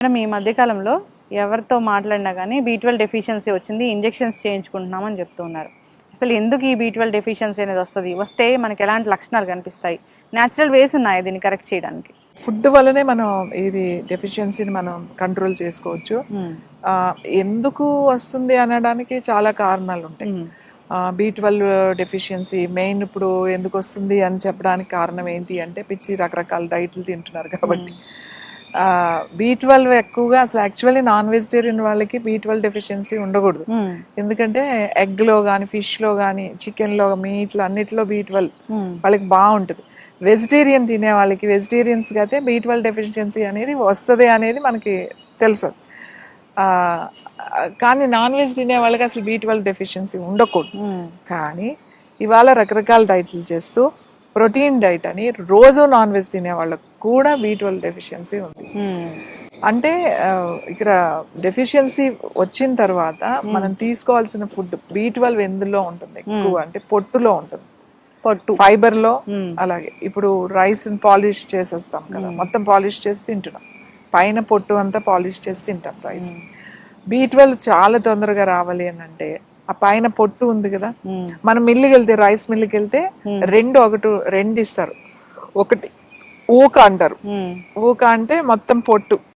Madam ఈ మధ్యకాలంలో ఎవరితో మాట్లాడినా కానీ బీ ట్వెల్వ్ డెఫిషియన్సీ వచ్చింది ఇంజెక్షన్స్ చేయించుకుంటున్నామని చెప్తూ ఉన్నారు అసలు ఎందుకు ఈ బీ ట్వెల్వ్ డెఫిషియన్సీ అనేది వస్తుంది? వస్తే మనకి ఎలాంటి లక్షణాలు కనిపిస్తాయి? న్యాచురల్ వేస్ ఉన్నాయి దీన్ని కరెక్ట్ చేయడానికి? ఫుడ్ వల్లనే మనం ఇది డెఫిషియన్సీని మనం కంట్రోల్ చేసుకోవచ్చు. ఎందుకు వస్తుంది అనడానికి చాలా కారణాలు ఉంటాయి. బీ ట్వెల్వ్ డెఫిషియన్సీ మెయిన్ ఇప్పుడు ఎందుకు వస్తుంది అని చెప్పడానికి కారణం ఏంటి అంటే పిచ్చి రకరకాల డైట్లు తింటున్నారు కాబట్టి. బీ ట్వెల్వ్ ఎక్కువగా అసలు యాక్చువల్లీ నాన్ వెజిటేరియన్ వాళ్ళకి బీ ట్వెల్వ్ డెఫిషియన్సీ ఉండకూడదు. ఎందుకంటే ఎగ్లో కానీ ఫిష్లో కానీ చికెన్లో మీట్లో అన్నిట్లో బీ ట్వెల్వ్ వాళ్ళకి బాగుంటుంది. వెజిటేరియన్ తినే వాళ్ళకి వెజిటేరియన్స్కి అయితే బీ ట్వెల్వ్ డెఫిషియన్సీ అనేది వస్తుంది అనేది మనకి తెలుసు. కానీ నాన్ వెజ్ తినే వాళ్ళకి అసలు బీ ట్వెల్వ్ డెఫిషియన్సీ ఉండకూడదు. కానీ ఇవాళ రకరకాల డైట్లు చేస్తూ ప్రోటీన్ డైట్ అని రోజు నాన్ వెజ్ తినే వాళ్ళకు కూడా బీ ట్వెల్వ్ డెఫిషియన్సీ ఉంది. అంటే ఆ, ఇక్కడ డెఫిషియన్సీ వచ్చిన తర్వాత మనం తీసుకోవాల్సిన ఫుడ్ బీ ట్వెల్వ్ ఎందులో ఉంటుంది? ఎక్కువ అంటే పొట్టులో ఉంటుంది. పొట్టు. ఫైబర్లో అలాగే. ఇప్పుడు రైస్ పాలిష్ చేసేస్తాం కదా. మొత్తం పాలిష్ చేసి తింటున్నాం. పైన పొట్టు అంతా పాలిష్ చేసి తింటాం రైస్. బీ ట్వెల్వ్ చాలా తొందరగా రావాలి అని అంటే ఆ పైన పొట్టు ఉంది కదా మనం మిల్లుకి వెళ్తే రైస్ మిల్లుకి వెళ్తే రెండు ఒకటి రెండు ఇస్తారు. ఒకటి ఊక అంటారు. ఊక అంటే మొత్తం పొట్టు.